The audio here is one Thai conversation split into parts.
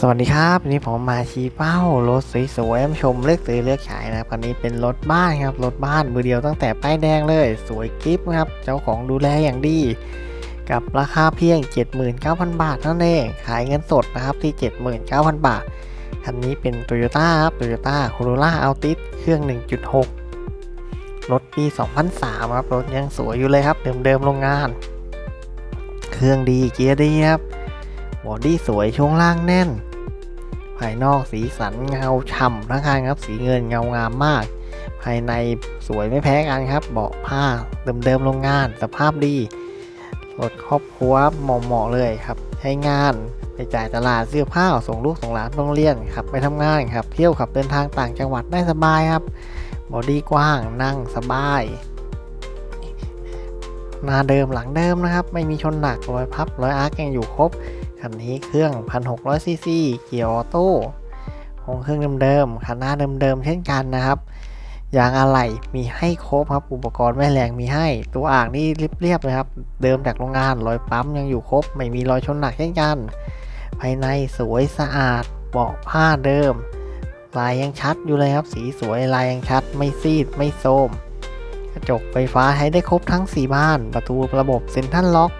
สวัสดีครับวันนี้ผมมาชี้เป้ารถสวยๆชมเลือกซื้อเลือกขายนะครับคันนี้เป็นรถบ้านครับรถบ้านมือเดียวตั้งแต่ป้ายแดงเลย สวยกริฟนะครับ เจ้าของดูแลอย่างดี กับราคาเพียง 79,000 บาทนั่นเองขายเงินสดนะครับที่ 79,000 บาทคันนี้เป็น Toyota ครับ Toyota Corolla Altis เครื่อง 1.6 รถปี 2003 ครับ รถยังสวยอยู่เลยครับเดิมๆโรงงาน เครื่องดีเกียร์ดีครับ บอดี้สวยช่วงล่างแน่น ภายนอกสีสันเงาฉ่ำทั้งคันครับ สีเงินเงางามมาก ภายในสวยไม่แพ้กันครับ เบาะผ้าเดิมๆโรงงานสภาพดีรถครอบครัวเหมาะๆเลยครับใช้งานไปจ่ายตลาดเสื้อผ้าส่งลูกส่งหลานโรงเรียนครับไปทำงานครับ เที่ยวขับเดินทางต่างจังหวัดได้สบายครับบอดี้กว้างนั่งสบายหน้าเดิมหลังเดิมนะครับ ไม่มีชนหนักรอยพับรอยอาร์กยังอยู่ครบ คันนี้เครื่อง 1,600ซีซีเกียร์ออโต้ของเครื่องเดิมๆคันหน้าเดิมๆเช่นกันนะครับยางอะไหล่มีให้ครบครับ อุปกรณ์แม่แรงมีให้ ตัวอ่างนี่เรียบๆเลยครับ เดิมจากโรงงานรอยปั๊มยังอยู่ครบ ไม่มีรอยชนหนักเช่นกัน ภายในสวยสะอาดเบาะผ้าเดิม ลายยังชัดอยู่เลยครับ สีสวยลายยังชัด ไม่ซีดไม่โทรมกระจกไฟฟ้าให้ได้ครบทั้ง 4 บ้าน ประตูระบบเซ็นทรัลล็อก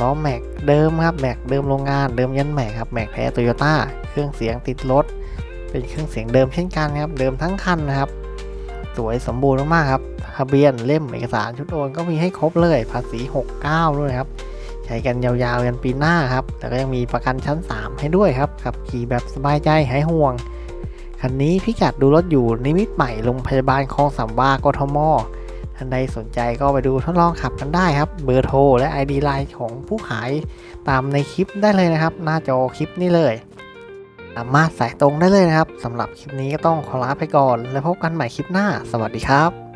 ล้อแม็กเดิมครับแม็กเดิมโรงงานเดิมยันแม็กครับแม็กแท้โตโยต้าเครื่องเสียงติดรถ เป็นเครื่องเสียงเดิมเช่นกันครับเดิมทั้งคันนะครับ สวยสมบูรณ์มากๆครับทะเบียนเล่มเอกสารชุดโอนก็มีให้ครบเลยภาษี 69 ด้วยครับใช้กันยาวๆกันปีหน้าครับแต่ก็ยังมีประกันชั้น 3 ให้ด้วยครับขับขี่แบบสบายใจหายห่วงคันนี้พิกัดดูรถอยู่นิมิตใหม่โรงพยาบาลคลองสามวากทม ท่านใดสนใจก็ไปดูทดลองขับกันได้ครับ เบอร์โทรและ ID ไลน์ของผู้ขายตามในคลิปได้เลยนะครับ หน้าจอคลิปนี้เลย สามารถสายตรงได้เลยนะครับสำหรับคลิปนี้ก็ต้องขอลาไปก่อน แล้วพบกันใหม่คลิปหน้า สวัสดีครับ